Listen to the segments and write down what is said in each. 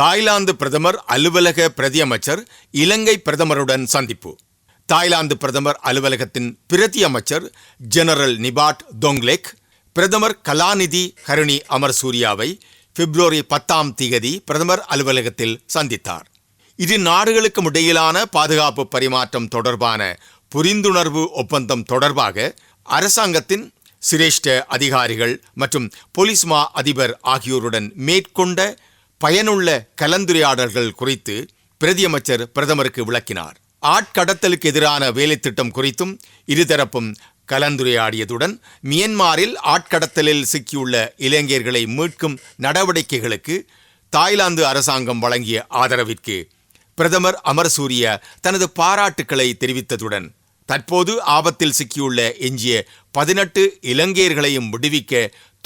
Thailand பிரதமர் அலுவலக பிரதியமைச்சர் இலங்கை பிரதமருடன் சந்திப்பு. தாய்லாந்து பிரதமர் அலுவலகத்தின் பிரதி அமைச்சர் ஜெனரல் நிபாட் தொங்லெக் பிரதமர் கலாநிதி கருணி அமர் சூர்யாவை பிப்ரவரி பத்தாம் திகதி பிரதமர் அலுவலகத்தில் சந்தித்தார். இரு நாடுகளுக்கும் இடையிலான பாதுகாப்பு பரிமாற்றம் தொடர்பான புரிந்துணர்வு ஒப்பந்தம் தொடர்பாக அரசாங்கத்தின் சிரேஷ்ட அதிகாரிகள் மற்றும் பொலிஸ்மா அதிபர் ஆகியோருடன் மேற்கொண்ட பயனுள்ள கலந்துரையாடல்கள் குறித்து பிரதியமைச்சர் பிரதமருக்கு விளக்கினார். ஆட்கடத்தலுக்கு எதிரான வேலைத்திட்டம் குறித்தும் இருதரப்பும் கலந்துரையாடியதுடன் மியன்மாரில் ஆட்கடத்தலில் சிக்கியுள்ள இளைஞர்களை மீட்கும் நடவடிக்கைகளுக்கு தாய்லாந்து அரசாங்கம் வழங்கிய ஆதரவிற்கு பிரதமர் அமர்சூரிய தனது பாராட்டுக்களை தெரிவித்ததுடன் தற்போது ஆபத்தில் சிக்கியுள்ள எஞ்சிய பதினெட்டு இலங்கையர்களையும் விடுவிக்க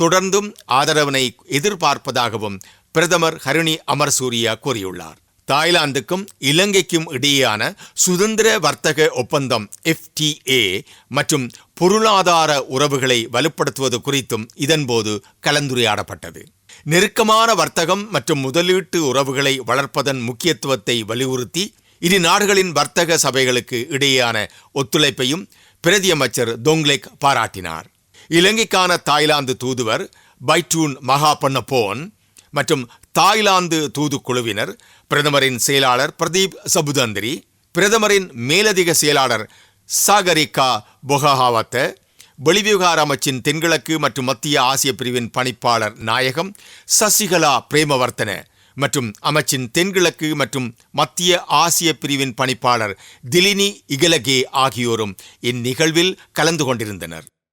தொடர்ந்தும் ஆதரவினை எதிர்பார்ப்பதாகவும் பிரதமர் ஹரிணி அமர்சூரியா கூறியுள்ளார். தாய்லாந்துக்கும் இலங்கைக்கும் இடையேயான சுதந்திர வர்த்தக ஒப்பந்தம் எஃப்டிஏ மற்றும் பொருளாதார உறவுகளை வலுப்படுத்துவது குறித்தும் இதன்போது கலந்துரையாடப்பட்டது. நெருக்கமான வர்த்தகம் மற்றும் முதலீட்டு உறவுகளை வளர்ப்பதன் முக்கியத்துவத்தை வலியுறுத்தி இரு நாடுகளின் வர்த்தக சபைகளுக்கு இடையேயான ஒத்துழைப்பையும் பிரதியமைச்சர் தொங்லெக் பாராட்டினார். இலங்கைக்கான தாய்லாந்து தூதுவர் பைட்டூன் மகாபன்னபோன் மற்றும் தாய்லாந்து தூதுக்குழுவினர் பிரதமரின் செயலாளர் பிரதீப் சபுதந்திரி பிரதமரின் மேலதிக செயலாளர் சாகரிகா பொகஹாவத்த வெளிவிவகார அமைச்சின் தென்கிழக்கு மற்றும் மத்திய ஆசிய பிரிவின் பணிப்பாளர் நாயகம் சசிகலா பிரேமவர்த்தன மற்றும் அமைச்சின் தென்கிழக்கு மற்றும் மத்திய ஆசிய பிரிவின் பணிப்பாளர் திலினி இகலகே ஆகியோரும் இந்நிகழ்வில் கலந்து கொண்டிருந்தனர்.